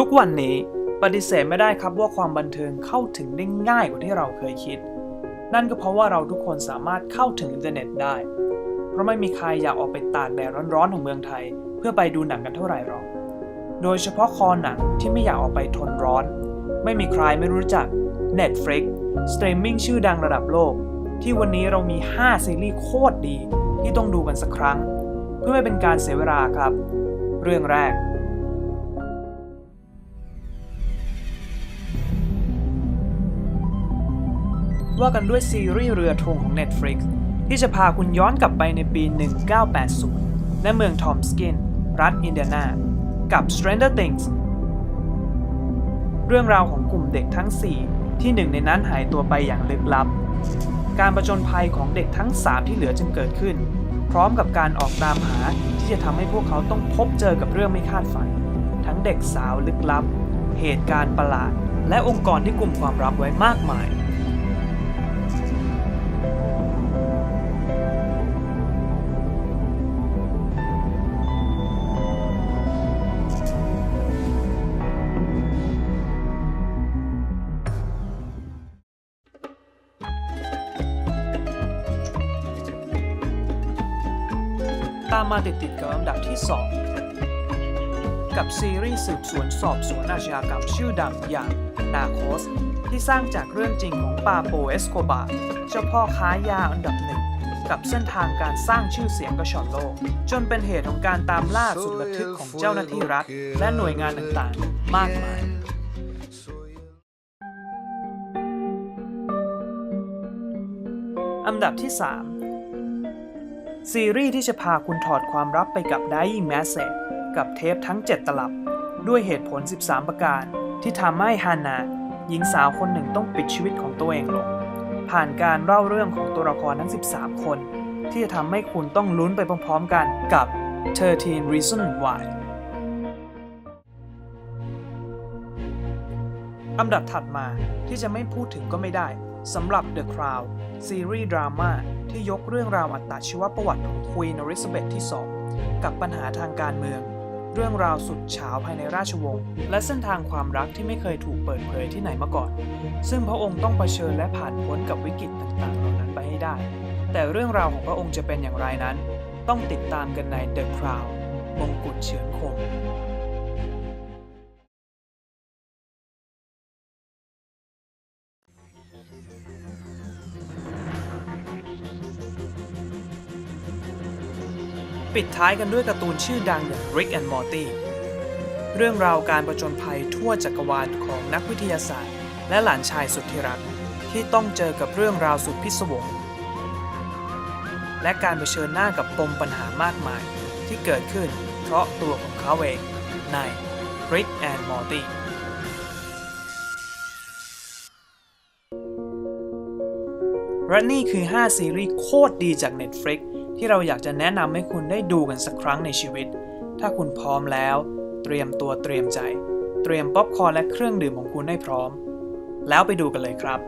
ทุกวันนี้ปฏิเสธไม่ได้ครับว่าความบันเทิงเข้าถึงได้ง่ายกว่าที่เราเคยคิด นั่นก็เพราะว่าเราทุกคนสามารถเข้าถึงอินเทอร์เน็ตได้ เพราะไม่มีใครอยากออกไปตากแดดร้อนๆของเมืองไทย เพื่อไปดูหนังกันเท่าไหร่หรอก โดยเฉพาะคอหนังที่ไม่อยากออกไปทนร้อน ไม่มีใครไม่รู้จัก Netflix สตรีมมิ่งชื่อดังระดับโลก ที่วันนี้เรามี 5 ซีรีส์โคตรดีที่ต้องดูกันสักครั้ง เพื่อไม่เป็นการเสียเวลาครับ เรื่องแรก ว่ากันด้วยซีรีส์เรือธงของ Netflix ที่จะพาคุณย้อนกลับไปในปี 1980ณเมืองทอมสกิน รัฐอินเดียนากับ Stranger Things เรื่องราวของกลุ่มเด็กทั้ง 4 ที่หนึ่งในนั้นหายตัวไปอย่างลึกลับ การประจนภัยของเด็กทั้ง 3 ที่เหลือจึงเกิดขึ้น พร้อมกับการออกตามหาที่จะทำให้พวกเขาต้องพบเจอกับเรื่องไม่คาดฝัน ทั้งเด็กสาวลึกลับ เหตุการณ์ประหลาด และองค์กรที่กลุ่มความลับไว้มากมายามมาติดๆกับอันดับที่ 2 กับซีรีส์สืบสวนสอบสวนอาชญากรรมชื่อดังอย่างนาโคสที่สร้างจากเรื่องจริงของปาโปเอสโคบาเจ้าพ่อค้ายาอันดับหนึ่งกับเส้นทางการสร้างชื่อเสียงกระชอนโลก จนเป็นเหตุของการตามล่าสุดระทึกของเจ้าหน้าที่รัฐ และหน่วยงานต่างๆ มากมายอันดับที่ 3 ซีรีส์ที่จะพาคุณถอดความลับไปกับ Dying Message กับเทปทั้ง 7 ตลับ ด้วยเหตุผล 13 ประการ ที่ทำให้ฮานาหญิงสาวคนหนึ่งต้องปิดชีวิตของตัวเองลง ผ่านการเล่าเรื่องของตัวละครทั้ง 13 คน ที่จะทำให้คุณต้องลุ้นไปพร้อมๆกันกับ 13 Reasons Why อันดับถัดมาที่จะไม่พูดถึงก็ไม่ได้ สำหรับ The Crown ซีรีส์ดราม่าที่ยกเรื่องราวอัตชีวประวัติของควีนอลิซาเบธที่ 2 กับปัญหาทางการเมือง เรื่องราวสุดเฉาภายในราชวงศ์และเส้นทางความรักที่ไม่เคยถูกเปิดเผยที่ไหนมาก่อน ซึ่งพระองค์ต้องเผชิญและผ่านพ้นกับวิกฤตต่างๆ เหล่านั้นไปให้ได้ แต่เรื่องราวของพระองค์จะเป็นอย่างไรนั้น ต้องติดตามกันใน The Crown มงกุฎเฉือนคม ปิดท้ายกันด้วยการ์ตูนชื่อดังอย่าง Rick and Morty เรื่องราวการประจนภัยทั่วจักรวาลของนักวิทยาศาสตร์ และหลานชายสุดที่รัก ที่ต้องเจอกับเรื่องราวสุดพิศวง และการเผชิญหน้ากับปมปัญหามากมายที่เกิดขึ้นเพราะตัวของเขาเองใน Rick and Morty และนี่คือ 5 ซีรีส์โคตรดีจาก Netflix ที่เราอยากจะแนะนำให้คุณได้ดูกันสักครั้งในชีวิต ถ้าคุณพร้อมแล้ว เตรียมตัวเตรียมใจ เตรียมป๊อปคอร์นและเครื่องดื่มของคุณให้พร้อม แล้วไปดูกันเลยครับ